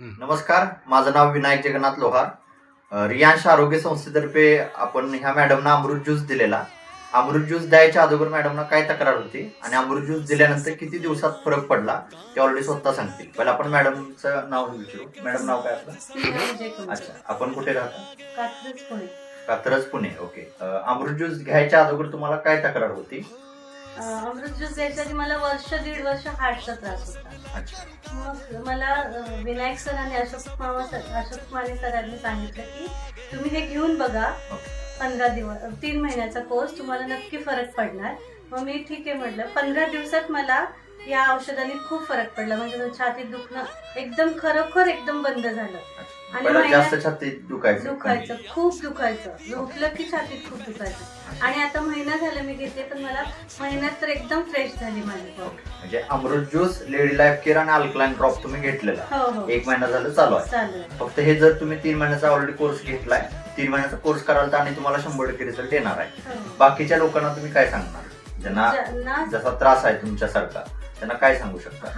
नमस्कार माझं नाव विनायक जगन्नाथ लोहार. रियांश आरोग्य संस्थेतर्फे आपण ह्या मॅडमना अमृत ज्यूस दिलेला. अमृत ज्यूस द्यायच्या अगोदर मॅडमना काय तक्रार होती आणि अमृत ज्यूस दिल्यानंतर किती दिवसात फरक पडला ते ऑलरेडी स्वतः सांगतील. पहिला आपण मॅडमचं नाव विचारू. मॅडम नाव काय आपलं. अच्छा आपण कुठे राहता? कात्रज पुणे. कात्रज पुणे ओके. अमृत ज्यूस घ्यायच्या अगोदर तुम्हाला काय तक्रार होती? अमृत ज्यूस द्यायच्या आधी मला वर्ष दीड वर्ष हार्टचा त्रास होता. अच्छा. मग मला अं, विनायक सर आणि अशोक मामा अशोक माने सरांनी सांगितलं की तुम्ही हे घेऊन बघा पंधरा दिवस तीन महिन्याचा कोर्स तुम्हाला नक्की फरक पडणार. मग मी ठीक आहे म्हटलं पंधरा दिवसात मला या औषधाने खूप फरक पडला. म्हणजे छातीत दुखणं एकदम खरोखर एकदम बंद झालं. आणि पहिला महिन्यात- जास्त छातीत दुखायचं. दुखायचं खूप दुखायचं. झोपलं की छातीत खूप दुखायचं. आणि आता महिना झाला मी घेते पण मला महिन्यात तर एकदम फ्रेश झाली माझी बॉडी म्हणजे Amrit juice lady life care आणि अल्कलाईन ड्रॉप तुम्ही घेतलेला. हो हो. एक महिना झालं चालू आहे. फक्त हे जर तुम्ही तीन महिन्याचा ऑलरेडी कोर्स घेतलाय तीन महिन्याचा कोर्स कराल तर आणि तुम्हाला शंभर टक्के रिझल्ट येणार आहे. हो. बाकीच्या लोकांना तुम्ही काय सांगणार? ज्यांना ज्यांना जसा त्रास आहे तुमच्यासारखा त्यांना काय सांगू शकता?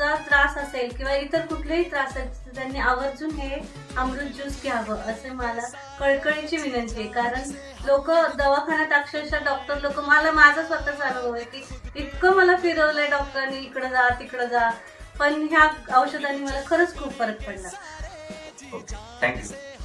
हार्टचा त्रास असेल किंवा इतर कुठलेही त्रास असेल त्यांनी आवर्जून हे अमृत ज्यूस घ्यावं असे मला कळकळीची विनंती आहे. कारण लोक दवाखान्यात अक्षरशः डॉक्टर लोक मला माझा स्वतःचा अनुभव आहे की इतकं मला फिरवलंय डॉक्टरांनी इकडं जा तिकडं जा. पण ह्या औषधांनी मला खरंच खूप फरक पडला. थँक्यू